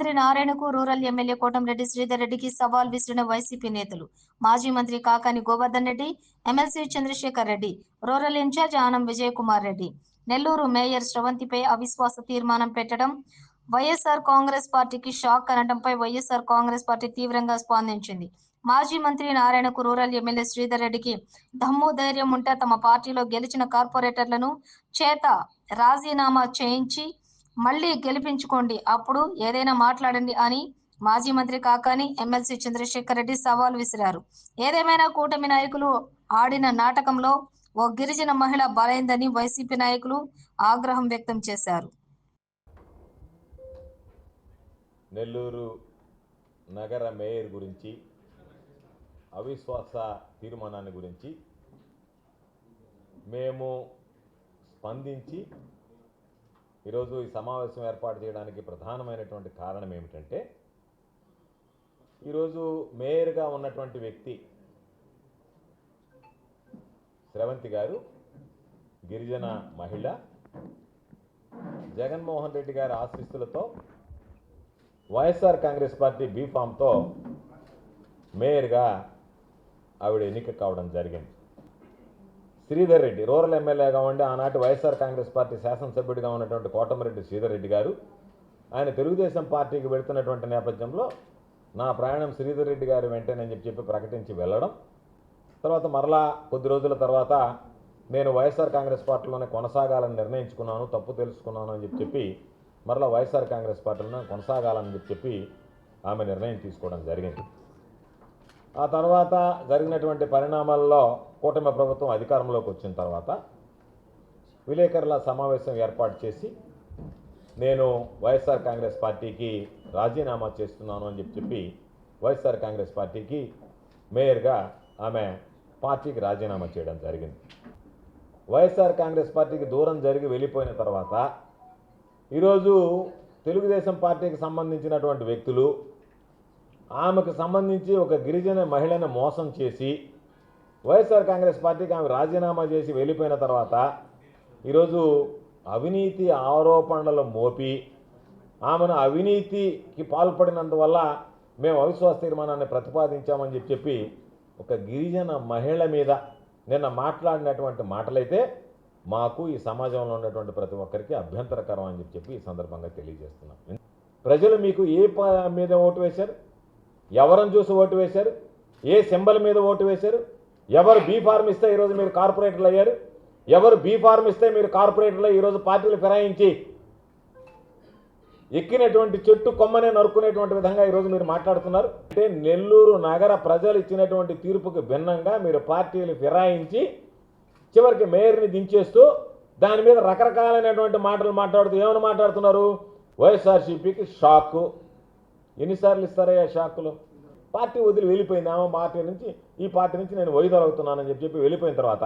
మంత్రి నారాయణకు rural MLA Kotamreddy Sridhar రెడ్డికి సవాల్ విసిరిన వైసీపీ నేతలు. మాజీ మంత్రి Kakani Govardhan Reddy MLC Chandrasekhar Reddy rural incharge Anam Vijay Kumar Reddy. Nellore mayor స్రవంతిపై అవిశ్వాస తీర్మానం పెట్టడం వైఎస్ఆర్ కాంగ్రెస్ పార్టీకి షాక్ అనడంపై వైఎస్ఆర్ కాంగ్రెస్ పార్టీ తీవ్రంగా స్పందించింది. మాజీ మంత్రి నారాయణకు రూరల్ ఎమ్మెల్యే శ్రీధర్ రెడ్డికి దమ్ము ధైర్యం ఉంటే తమ పార్టీలో గెలిచిన కార్పొరేటర్లను చేత రాజీనామా చేయించి మళ్ళీ గెలిపించుకోండి. అప్పుడు ఏదైనా మాట్లాడండి అని మాజీ మంత్రి కాకాని ఎమ్మెల్సీ చంద్రశేఖర్ రెడ్డి సవాల్ విసిరారు. ఏదేమైనా కూటమి నాయకులు ఆడిన నాటకంలో ఓ గిరిజన మహిళ బలైందని వైసీపీ నాయకులు ఆగ్రహం వ్యక్తం చేశారు. నెల్లూరు నగర మేయర్ గురించి అవిశ్వాస తీర్మానాన్ని గురించి మేము స్పందించి ఈరోజు ఈ సమావేశం ఏర్పాటు చేయడానికి ప్రధానమైనటువంటి కారణం ఏమిటంటే ఈరోజు మేయర్గా ఉన్నటువంటి వ్యక్తి స్రవంతి గారు గిరిజన మహిళ జగన్మోహన్ రెడ్డి గారి ఆశీస్సులతో వైఎస్ఆర్ కాంగ్రెస్ పార్టీ బీఫామ్తో మేయర్గా ఆవిడ ఎన్నిక కావడం జరిగింది. శ్రీధర్ రెడ్డి. రూరల్ ఎమ్మెల్యేగా ఉండి ఆనాటి వైఎస్ఆర్ కాంగ్రెస్ పార్టీ శాసనసభ్యుడిగా ఉన్నటువంటి కోటమిరెడ్డి శ్రీధర్ రెడ్డి గారు ఆయన తెలుగుదేశం పార్టీకి వెళుతున్నటువంటి నేపథ్యంలో నా ప్రయాణం శ్రీధర్ రెడ్డి గారు వెంటనే చెప్పి చెప్పి ప్రకటించి వెళ్ళడం. తర్వాత మరలా కొద్ది రోజుల తర్వాత నేను వైఎస్ఆర్ కాంగ్రెస్ పార్టీలోనే కొనసాగాలని నిర్ణయించుకున్నాను తప్పు తెలుసుకున్నాను అని చెప్పి చెప్పి మరలా వైఎస్ఆర్ కాంగ్రెస్ పార్టీలో కొనసాగాలని చెప్పి చెప్పి ఆమె నిర్ణయం తీసుకోవడం జరిగింది. ఆ తర్వాత జరిగినటువంటి పరిణామాల్లో కూటమి ప్రభుత్వం అధికారంలోకి వచ్చిన తర్వాత విలేకరుల సమావేశం ఏర్పాటు చేసి నేను వైఎస్ఆర్ కాంగ్రెస్ పార్టీకి రాజీనామా చేస్తున్నాను అని చెప్పి చెప్పి వైఎస్ఆర్ కాంగ్రెస్ పార్టీకి మేయర్గా ఆమె పార్టీకి రాజీనామా చేయడం జరిగింది. వైఎస్ఆర్ కాంగ్రెస్ పార్టీకి దూరం జరిగి వెళ్ళిపోయిన తర్వాత ఈరోజు తెలుగుదేశం పార్టీకి సంబంధించినటువంటి వ్యక్తులు ఆమెకు సంబంధించి ఒక గిరిజన మహిళను మోసం చేసి వైఎస్ఆర్ కాంగ్రెస్ పార్టీకి ఆమె రాజీనామా చేసి వెళ్ళిపోయిన తర్వాత ఈరోజు అవినీతి ఆరోపణలు మోపి ఆమెను అవినీతికి పాల్పడినందువల్ల మేము అవిశ్వాస తీర్మానాన్ని ప్రతిపాదించామని చెప్పి చెప్పి ఒక గిరిజన మహిళ మీద నిన్న మాట్లాడినటువంటి మాటలైతే మాకు ఈ సమాజంలో ఉన్నటువంటి ప్రతి ఒక్కరికి అభ్యంతరకరం అని చెప్పి చెప్పి ఈ సందర్భంగా తెలియజేస్తున్నాం. ప్రజలు మీకు ఏ మీద ఓటు వేశారు? ఎవరిని చూసి ఓటు వేశారు? ఏ సింబల్ మీద ఓటు వేశారు? ఎవరు బీ ఫార్మ్ ఇస్తే ఈరోజు మీరు కార్పొరేటర్లు అయ్యారు? ఎవరు బీ ఫార్మ్ ఇస్తే మీరు కార్పొరేటర్లు ఈరోజు పార్టీలు ఫిరాయించి ఎక్కినటువంటి చెట్టు కొమ్మనే నరుక్కునేటువంటి విధంగా ఈరోజు మీరు మాట్లాడుతున్నారు? అంటే నెల్లూరు నగర ప్రజలు ఇచ్చినటువంటి తీర్పుకు భిన్నంగా మీరు పార్టీలు ఫిరాయించి చివరికి మేయర్ని దించేస్తూ దాని మీద రకరకాలైనటువంటి మాటలు మాట్లాడుతూ ఏమని మాట్లాడుతున్నారు? వైఎస్ఆర్సీపీకి షాకు. ఎన్నిసార్లు ఇస్తారయ్యా షాకులు? పార్టీ వదిలి వెళ్ళిపోయింది ఆమె పార్టీ నుంచి ఈ పార్టీ నుంచి నేను వైదొలగుతున్నానని చెప్పి చెప్పి వెళ్ళిపోయిన తర్వాత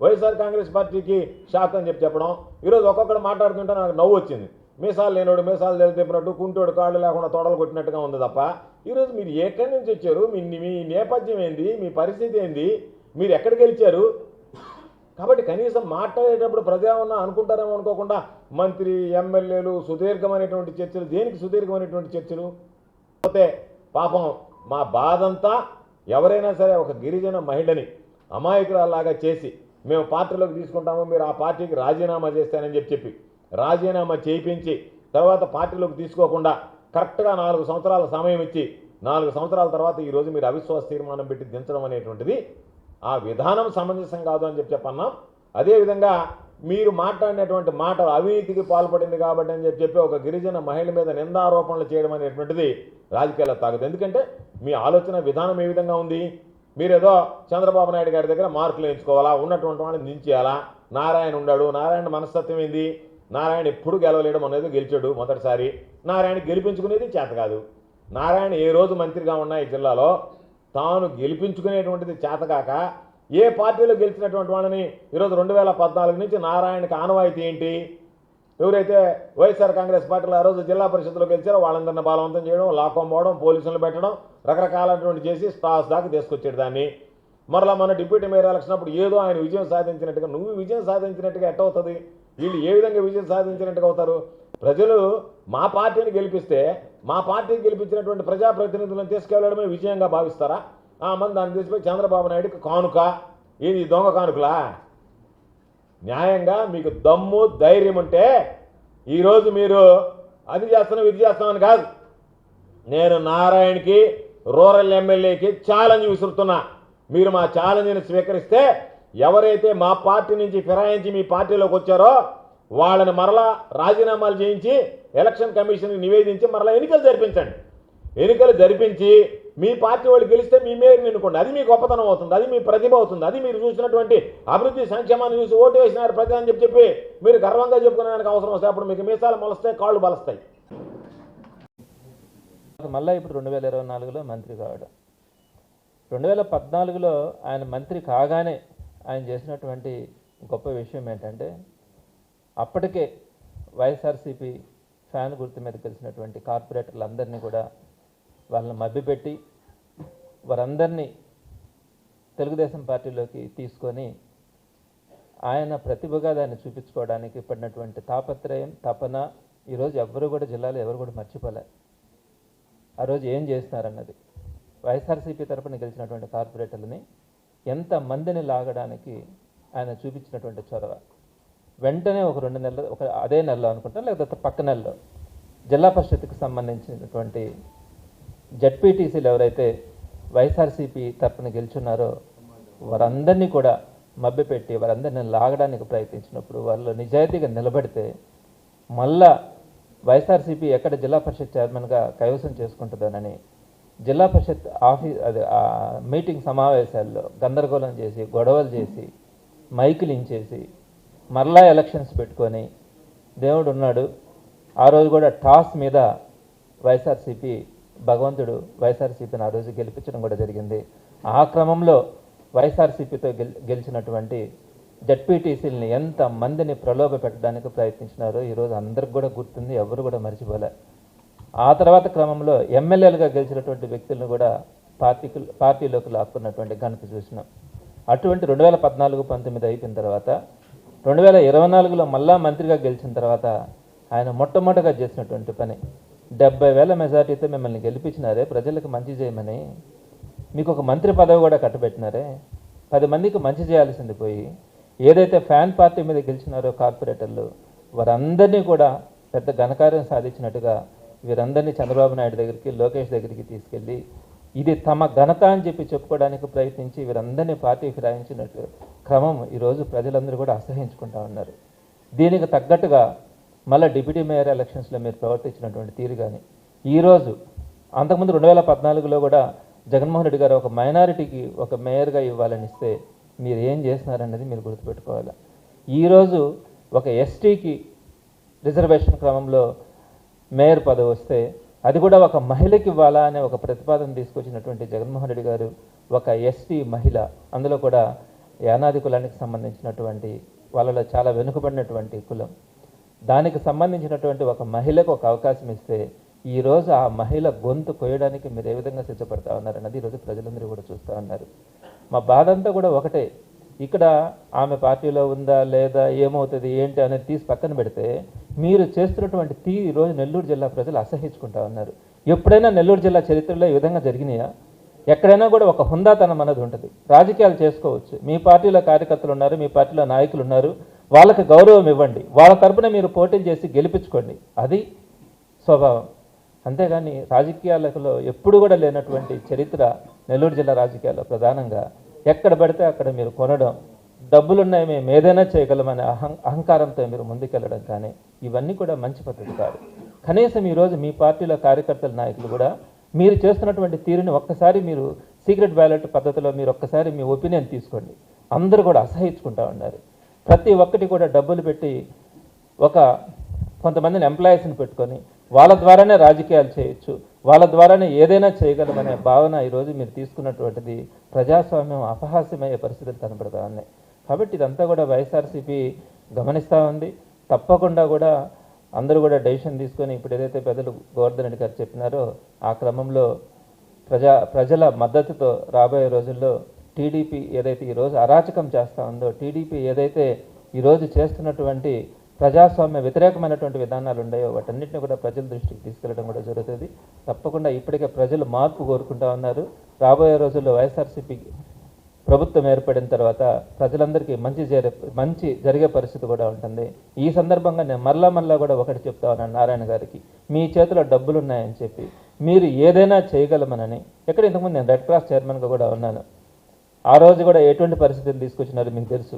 వైఎస్ఆర్ కాంగ్రెస్ పార్టీకి షాక్ అని చెప్పి చెప్పడం ఈరోజు ఒక్కొక్కడు మాట్లాడుతుంటే నాకు నవ్వు వచ్చింది. మీసాలు లేనోడు మీసాలు తెలిపినట్టు కుంటోడు కాళ్ళు లేకుండా తొడలు కొట్టినట్టుగా ఉంది తప్ప ఈరోజు మీరు ఎక్కడి నుంచి వచ్చారు? మీ మీ నేపథ్యం ఏంది? మీ పరిస్థితి ఏంది? మీరు ఎక్కడికి గెలిచారు కాబట్టి కనీసం మాట్లాడేటప్పుడు ప్రజామన్నా అనుకుంటారేమో అనుకోకుండా మంత్రి ఎమ్మెల్యేలు సుదీర్ఘమైనటువంటి చర్చలు దేనికి సుదీర్ఘమైనటువంటి చర్చలు? పోతే పాపం మా బాధంతా ఎవరైనా సరే ఒక గిరిజన మహిళని అమాయకురాలాగా చేసి మేము పార్టీలోకి తీసుకుంటాము మీరు ఆ పార్టీకి రాజీనామా చేస్తానని చెప్పి చెప్పి రాజీనామా చేయించి తర్వాత పార్టీలోకి తీసుకోకుండా కరెక్ట్గా నాలుగు సంవత్సరాల సమయం ఇచ్చి నాలుగు సంవత్సరాల తర్వాత ఈరోజు మీరు అవిశ్వాస తీర్మానం పెట్టి దించడం అనేటువంటిది ఆ విధానం సమంజసం కాదు అని చెప్పి చెప్పన్నాం. అదేవిధంగా మీరు మాట్లాడినటువంటి మాట అవినీతికి పాల్పడింది కాబట్టి అని చెప్పి చెప్పి ఒక గిరిజన మహిళ మీద నిందారోపణలు చేయడం అనేటువంటిది రాజకీయాల్లో తాగదు ఎందుకంటే మీ ఆలోచన విధానం ఏ విధంగా ఉంది? మీరేదో చంద్రబాబు నాయుడు గారి దగ్గర మార్కులు ఎంచుకోవాలా ఉన్నటువంటి వాళ్ళని దించేయాలా? నారాయణ ఉన్నాడు. నారాయణ మనస్తత్వం ఏంది? నారాయణ ఎప్పుడు గెలవలేయడం అనేది గెలిచాడు మొదటిసారి. నారాయణ గెలిపించుకునేది చేత కాదు. నారాయణ ఏ రోజు మంత్రిగా ఉన్నా ఈ జిల్లాలో తాను గెలిపించుకునేటువంటిది చేతకాక ఏ పార్టీలో గెలిచినటువంటి వాళ్ళని ఈరోజు రెండు వేల పద్నాలుగు నుంచి నారాయణకి ఆనవాయితీ ఏంటి? ఎవరైతే వైఎస్ఆర్ కాంగ్రెస్ పార్టీలో ఆ రోజు జిల్లా పరిషత్లో గెలిచారో వాళ్ళందరినీ బలవంతం చేయడం లాక్కోం పోవడం పోలీసులను పెట్టడం రకరకాలైనటువంటి చేసి స్టాస్ దాకా తీసుకొచ్చాడు దాన్ని. మరలా మన డిప్యూటీ మేయర్ ఎలక్షన్ అప్పుడు ఏదో ఆయన విజయం సాధించినట్టుగా నువ్వు విజయం సాధించినట్టుగా ఎట్టవుతుంది వీళ్ళు ఏ విధంగా విజయం సాధించినట్టుగా అవుతారు? ప్రజలు మా పార్టీని గెలిపిస్తే మా పార్టీని గెలిపించినటువంటి ప్రజాప్రతినిధులను తీసుకెళ్ళడమే విజయంగా భావిస్తారా? ఆ మంది దాన్ని తీసుకుపోయి చంద్రబాబు నాయుడుకి కానుక? ఇది దొంగ కానుకలా? న్యాయంగా మీకు దమ్ము ధైర్యం ఉంటే ఈరోజు మీరు అది చేస్తున్నాం ఇది చేస్తామని కాదు. నేను నారాయణకి రూరల్ ఎమ్మెల్యేకి ఛాలెంజ్ విసురుతున్నా. మీరు మా ఛాలెంజ్ని స్వీకరిస్తే ఎవరైతే మా పార్టీ నుంచి ఫిరాయించి మీ పార్టీలోకి వచ్చారో వాళ్ళని మరలా రాజీనామాలు చేయించి ఎలక్షన్ కమిషన్కి నివేదించి మరలా ఎన్నికలు జరిపించండి. ఎన్నికలు జరిపించి మీ పార్టీ వాళ్ళు గెలిస్తే మీ మేయర్ ఎన్నుకోండి. అది మీ గొప్పతనం అవుతుంది. అది మీ ప్రతిభ అవుతుంది. అది మీరు చూసినటువంటి అభివృద్ధి సంక్షేమాన్ని చూసి ఓటు వేసినారు ప్రజలు అని చెప్పి చెప్పి మీరు గర్వంగా చెప్పుకునేదానికి అవసరం వస్తే అప్పుడు మీకు మీసాలు మొలస్తాయి కాళ్ళు బలస్తాయి. మళ్ళీ ఇప్పుడు రెండు వేల ఇరవై నాలుగులో మంత్రి కావడం. రెండు వేల పద్నాలుగులో ఆయన మంత్రి కాగానే ఆయన చేసినటువంటి గొప్ప విషయం ఏంటంటే అప్పటికే వైఎస్ఆర్సీపీ ఫ్యాన్ గుర్తు మీద కలిసినటువంటి కార్పొరేటర్లందరినీ కూడా వాళ్ళని మభ్యపెట్టి వారందరినీ తెలుగుదేశం పార్టీలోకి తీసుకొని ఆయన ప్రతిభగా దాన్ని చూపించుకోవడానికి పడినటువంటి తాపత్రయం తపన ఈరోజు ఎవ్వరు కూడా జిల్లాలో ఎవరు కూడా మర్చిపోలే. ఆ రోజు ఏం చేస్తున్నారన్నది. వైఎస్ఆర్సీపీ తరపున గెలిచినటువంటి కార్పొరేటర్లని ఎంత మందిని లాగడానికి ఆయన చూపించినటువంటి చొరవ. వెంటనే ఒక రెండు నెలలు ఒక అదే నెలలో అనుకుంటా లేకపోతే పక్క నెలలో. జిల్లా పరిషత్కి సంబంధించినటువంటి జడ్పీటీసీలు ఎవరైతే వైఎస్ఆర్సీపీ తరఫున గెలుచున్నారో వారందరినీ కూడా మభ్యపెట్టి వారందరిని లాగడానికి ప్రయత్నించినప్పుడు వాళ్ళు నిజాయితీగా నిలబడితే మళ్ళా వైఎస్ఆర్సీపీ ఎక్కడ జిల్లా పరిషత్ చైర్మన్గా కైవసం చేసుకుంటుందోనని జిల్లా పరిషత్ ఆఫీస్ అది ఆ మీటింగ్ సమావేశాల్లో గందరగోళం చేసి గొడవలు చేసి మైకులు ఇంచేసి మరలా ఎలక్షన్స్ పెట్టుకొని దేవుడు ఉన్నాడు ఆ రోజు కూడా టాస్ మీద వైఎస్ఆర్సీపీ భగవంతుడు వైఎస్ఆర్సీపీని ఆ రోజు గెలిపించడం కూడా జరిగింది. ఆ క్రమంలో వైఎస్ఆర్సీపీతో గెల్ గెలిచినటువంటి జడ్పీటీసీలని ఎంత మందిని ప్రలోభ పెట్టడానికి ప్రయత్నించినారో ఈరోజు అందరికి కూడా గుర్తుంది ఎవరు కూడా మర్చిపోలే. ఆ తర్వాత క్రమంలో ఎమ్మెల్యేలుగా గెలిచినటువంటి వ్యక్తులను కూడా పార్టీకి పార్టీలోకి లాక్కున్నటువంటి ఘనత చూసినాం. అటువంటి రెండు వేల పద్నాలుగు పంతొమ్మిది అయిపోయిన తర్వాత రెండు వేల ఇరవై నాలుగులో మళ్ళా మంత్రిగా గెలిచిన తర్వాత ఆయన మొట్టమొదటిగా చేసినటువంటి పని డెబ్బై వేల మెజార్టీతో మిమ్మల్ని గెలిపించినారే ప్రజలకు మంచి చేయమని మీకు ఒక మంత్రి పదవి కూడా కట్టబెట్టినారే. పది మందికి మంచి చేయాల్సింది పోయి ఏదైతే ఫ్యాన్ పార్టీ మీద గెలిచినారో కార్పొరేటర్లు వారందరినీ కూడా పెద్ద ఘనకార్యం సాధించినట్టుగా వీరందరినీ చంద్రబాబు నాయుడు దగ్గరికి లోకేష్ దగ్గరికి తీసుకెళ్ళి ఇది తమ ఘనత అని చెప్పి చెప్పుకోవడానికి ప్రయత్నించి వీరందరినీ పార్టీ ఫిరాయించినట్టు క్రమం ఈరోజు ప్రజలందరూ కూడా అసహించుకుంటా ఉన్నారు. దీనికి తగ్గట్టుగా మళ్ళీ డిప్యూటీ మేయర్ ఎలక్షన్స్లో మీరు ప్రవర్తించినటువంటి తీరు కానీ ఈరోజు అంతకుముందు రెండు వేల పద్నాలుగులో కూడా జగన్మోహన్ రెడ్డి గారు ఒక మైనారిటీకి ఒక మేయర్గా ఇవ్వాలని ఇస్తే మీరు ఏం చేస్తున్నారన్నది మీరు గుర్తుపెట్టుకోవాలి. ఈరోజు ఒక ఎస్టీకి రిజర్వేషన్ క్రమంలో మేయర్ పదవి వస్తే అది కూడా ఒక మహిళకి ఇవ్వాలా అనే ఒక ప్రతిపాదన తీసుకొచ్చినటువంటి జగన్మోహన్ రెడ్డి గారు ఒక ఎస్టీ మహిళ. అందులో కూడా యానాది కులానికి సంబంధించినటువంటి వాళ్ళలో చాలా వెనుకబడినటువంటి కులం. దానికి సంబంధించినటువంటి ఒక మహిళకు ఒక అవకాశం ఇస్తే ఈరోజు ఆ మహిళ గొంతు కొయ్యడానికి మీరు ఏ విధంగా సిద్ధపడతా ఉన్నారన్నది ఈరోజు ప్రజలందరూ కూడా చూస్తూ ఉన్నారు. మా బాధ అంతా కూడా ఒకటే. ఇక్కడ ఆమె పార్టీలో ఉందా లేదా ఏమవుతుంది ఏంటి అనేది తీసి పక్కన పెడితే మీరు చేస్తున్నటువంటి తీ ఈరోజు నెల్లూరు జిల్లా ప్రజలు అసహించుకుంటా ఉన్నారు. ఎప్పుడైనా నెల్లూరు జిల్లా చరిత్రలో ఈ విధంగా జరిగినాయా? ఎక్కడైనా కూడా ఒక హుందాతనం అనేది ఉంటుంది. రాజకీయాలు చేసుకోవచ్చు. మీ పార్టీలో కార్యకర్తలు ఉన్నారు మీ పార్టీలో నాయకులు ఉన్నారు. వాళ్ళకి గౌరవం ఇవ్వండి. వాళ్ళ తరపున మీరు పోటీ చేసి గెలిపించుకోండి. అది స్వభావం. అంతేగాని రాజకీయాలలో ఎప్పుడు కూడా లేనటువంటి చరిత్ర నెల్లూరు జిల్లా రాజకీయాల్లో ప్రధానంగా ఎక్కడ పడితే అక్కడ మీరు కొనడం డబ్బులున్నాయి మేము ఏదైనా చేయగలమనే అహం అహంకారంతో మీరు ముందుకెళ్ళడం కానీ ఇవన్నీ కూడా మంచి పద్ధతి కాదు. కనీసం ఈరోజు మీ పార్టీలో కార్యకర్తల నాయకులు కూడా మీరు చేస్తున్నటువంటి తీరుని ఒక్కసారి మీరు సీక్రెట్ బ్యాలెట్ పద్ధతిలో మీరు ఒక్కసారి మీ ఒపీనియన్ తీసుకోండి. అందరూ కూడా అసహించుకుంటా ఉన్నారు. ప్రతి ఒక్కటి కూడా డబ్బులు పెట్టి ఒక కొంతమందిని ఎంప్లాయీస్ని పెట్టుకొని వాళ్ళ ద్వారానే రాజకీయాలు చేయొచ్చు వాళ్ళ ద్వారానే ఏదైనా చేయగలమనే భావన ఈరోజు మీరు తీసుకున్నటువంటిది ప్రజాస్వామ్యం అపహాస్యమయ్యే పరిస్థితులు కనబడతా ఉన్నాయి కాబట్టి ఇదంతా కూడా వైఎస్ఆర్సీపీ గమనిస్తూ ఉంది. తప్పకుండా కూడా అందరూ కూడా డెసిషన్ తీసుకొని ఇప్పుడు ఏదైతే పెద్దలు గోవర్ధన్ రెడ్డి గారు చెప్పినారో ఆ క్రమంలో ప్రజా ప్రజల మద్దతుతో రాబోయే రోజుల్లో టీడీపీ ఏదైతే ఈరోజు అరాచకం చేస్తూ ఉందో టీడీపీ ఏదైతే ఈరోజు చేస్తున్నటువంటి ప్రజాస్వామ్య వ్యతిరేకమైనటువంటి విధానాలు ఉన్నాయో వాటన్నిటిని కూడా ప్రజల దృష్టికి తీసుకెళ్ళడం కూడా జరుగుతుంది. తప్పకుండా ఇప్పటికే ప్రజలు మార్పు కోరుకుంటా ఉన్నారు. రాబోయే రోజుల్లో వైఎస్ఆర్సీపీ ప్రభుత్వం ఏర్పడిన తర్వాత ప్రజలందరికీ మంచి జరి మంచి జరిగే పరిస్థితి కూడా ఉంటుంది. ఈ సందర్భంగా నేను మరలా మరలా కూడా ఒకటి చెప్తా ఉన్నాను నారాయణ గారికి. మీ చేతిలో డబ్బులు ఉన్నాయని చెప్పి. మీరు ఏదైనా చేయగలమనని. ఎక్కడ ఇంతకుముందు నేను రెడ్ క్రాస్ చైర్మన్గా కూడా ఉన్నాను. ఆ రోజు కూడా ఎటువంటి పరిస్థితులు తీసుకొచ్చినారో మీకు తెలుసు.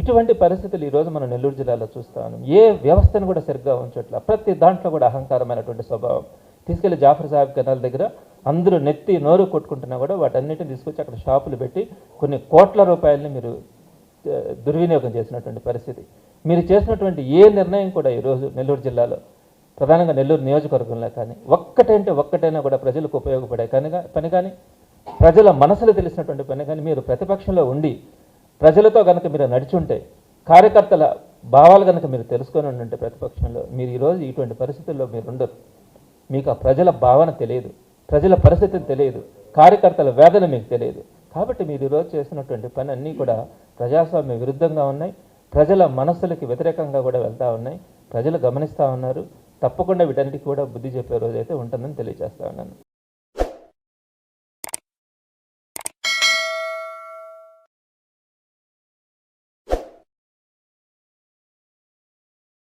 ఇటువంటి పరిస్థితులు ఈరోజు మనం నెల్లూరు జిల్లాలో చూస్తాను. ఏ వ్యవస్థను కూడా సరిగ్గా ఉంచట్ల. ప్రతి దాంట్లో కూడా అహంకారమైనటువంటి స్వభావం. తీసుకెళ్ళి జాఫర్ సాహెబ్ కెనాల్ దగ్గర అందరూ నెత్తి నోరు కొట్టుకుంటున్నా కూడా వాటన్నిటిని తీసుకొచ్చి అక్కడ షాపులు పెట్టి కొన్ని కోట్ల రూపాయలని మీరు దుర్వినియోగం చేసినటువంటి పరిస్థితి. మీరు చేసినటువంటి ఏ నిర్ణయం కూడా ఈరోజు నెల్లూరు జిల్లాలో ప్రధానంగా నెల్లూరు నియోజకవర్గంలో కానీ ఒక్కటంటే ఒక్కటైనా కూడా ప్రజలకు ఉపయోగపడే కానీ పని కానీ ప్రజల మనసులు తెలిసినటువంటి పని కానీ మీరు ప్రతిపక్షంలో ఉండి ప్రజలతో కనుక మీరు నడిచుంటే కార్యకర్తల భావాలు కనుక మీరు తెలుసుకొని ఉంటే ప్రతిపక్షంలో మీరు ఈరోజు ఇటువంటి పరిస్థితుల్లో మీరు ఉండరు మీకు ఆ ప్రజల భావన తెలియదు ప్రజల పరిస్థితి తెలియదు కార్యకర్తల వేదన మీకు తెలియదు. కాబట్టి మీరు ఈరోజు చేసినటువంటి పని అన్నీ కూడా ప్రజాస్వామ్య విరుద్ధంగా ఉన్నాయి ప్రజల మనస్సులకి వ్యతిరేకంగా కూడా వెళ్తూ ఉన్నాయి ప్రజలు గమనిస్తూ ఉన్నారు తప్పకుండా వీటన్నిటికీ కూడా బుద్ధి చెప్పే రోజు అయితే ఉంటుందని తెలియజేస్తా ఉన్నాను.